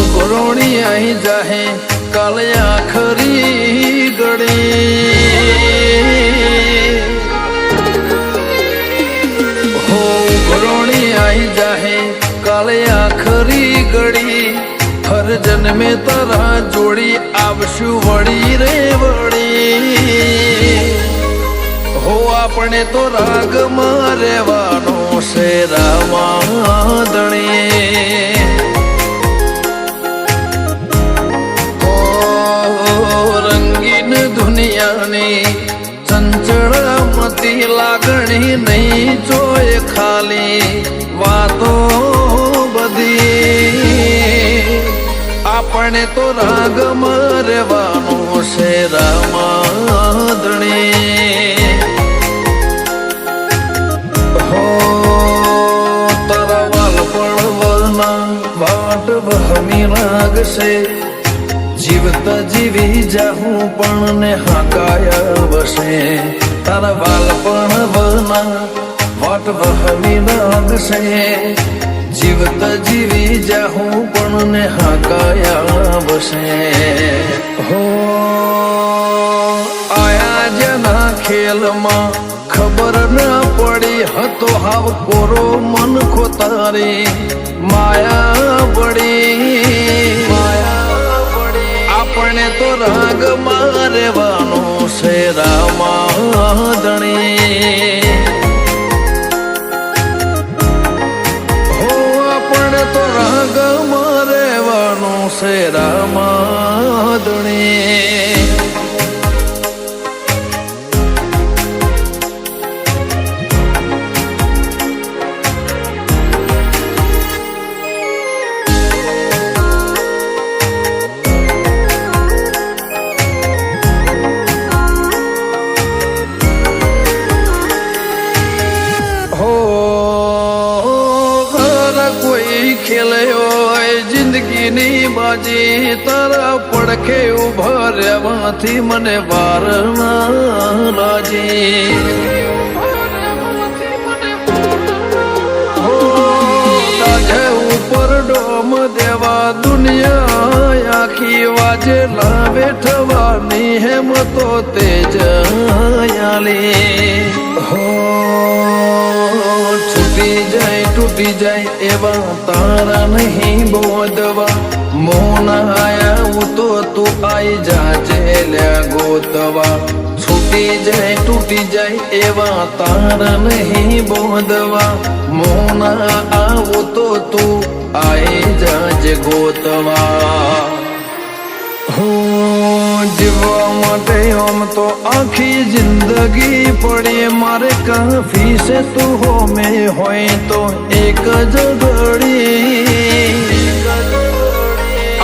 ઉઘરોણી અહીં જાહે, કાલે આખરી ગળી હો ઉઘરોણી અહીં જાહે, કાલે આખરી ગળી હર જન્મે તારા જોડી આવશું વળી રે વળી. હો, આપણે તો રાગમાં રહેવાનું. છે ઓ રંગીન દુનિયાની ચંચળમતી લાગણી નહીં જોય ખાલી વાતો બધી આપણે તો રાગમાં રહેવાનું છે રામાદણી લાગશે જીવતા જીવી જાહું પણ ને હાકાયા વસે. તારા વાલ પણ વના વાટ વહમી લાગશે જીવતા જીવી જાહું પણ ને હાકાયા વસે. હો, આયા જના ખેલમાં ખબર ના પડી, હતો હાવ કોરો મન ખોતારી. માયા પડી આપણે તો રાગ મારવાનો છે રામાધણી. હો આપણે તો રાગ મારવાનો છે રામાદણી ખેલે હોય, જિંદગીની બાજી તારા પડખે ઊભા રહેવાથી મને વાર ના લાજી ઉપર ડોમ દેવા દુનિયા આખી વાજે લાવે થવાની હેમ તો તેજ આલી હો જાય એવા તારા નહીં બોધવા. મોન આયા ઉતો તું આઈ જાજે લ્યા ગોતવા. છૂટી જાય, તૂટી જાય એવા તારા નહીં બોધવા. મોન આવું તો તું આઈ જાજે ગોતવા. આમ તો આખી જિંદગી પડી, મારે કાફી છે તું હો, મેં હોય તો એક જ ઘડી.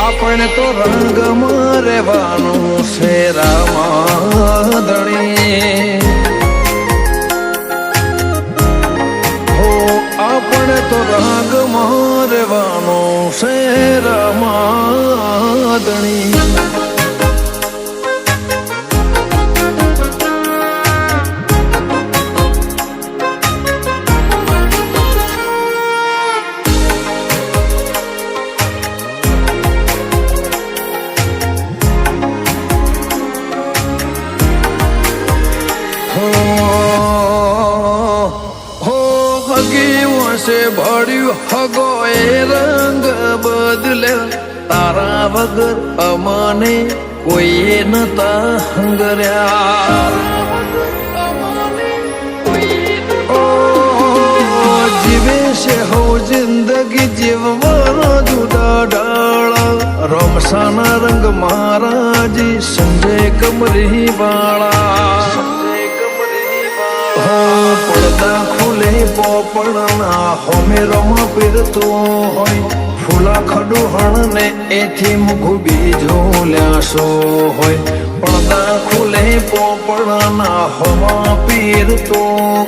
આપણે તો રંગમાં રહેવાનું છે રામાદણી હો આપણે તો રંગમાં રહેવાનું છે રામાદણી હો હગી વસે ભળ્યું હગો એ રંગ બદલે. તારા વગર અમને કોઈએ નતા હંગર્યા. જીવે છે હો જિંદગી જીવવાનો જુદા ડાળા રમસાના રંગ મહારાજી સંજય કમરી વાળા. હો પડદા ખુલે પોપડના હોમે રમ પીરતો હોય. ફૂલા ખડુહણ ને એથી મુખ બીજો લ્યાસો હોય. પડદા ખુલે પોપડના હોમા પીરતો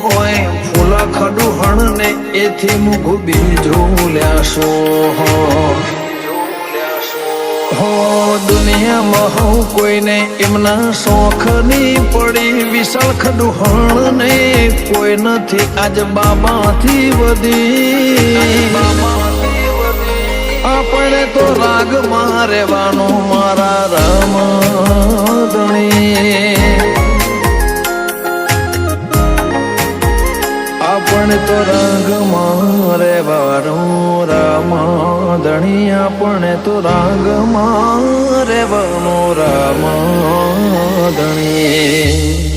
હોય. ફૂલા ખડુહણ ને એથી મુખ બીજો લ્યાસો હોય. હો દુનિયામાં હું કોઈને એમના શોખની પડી વિશાળ ખડુહણ ને કોઈ નથી આજ બાબાથી વધી. આપણે તો રાગમાં રહેવાનું મારા. ધણી આપણે તો રાગ રાગમાં રેવાનો રામ ધણી.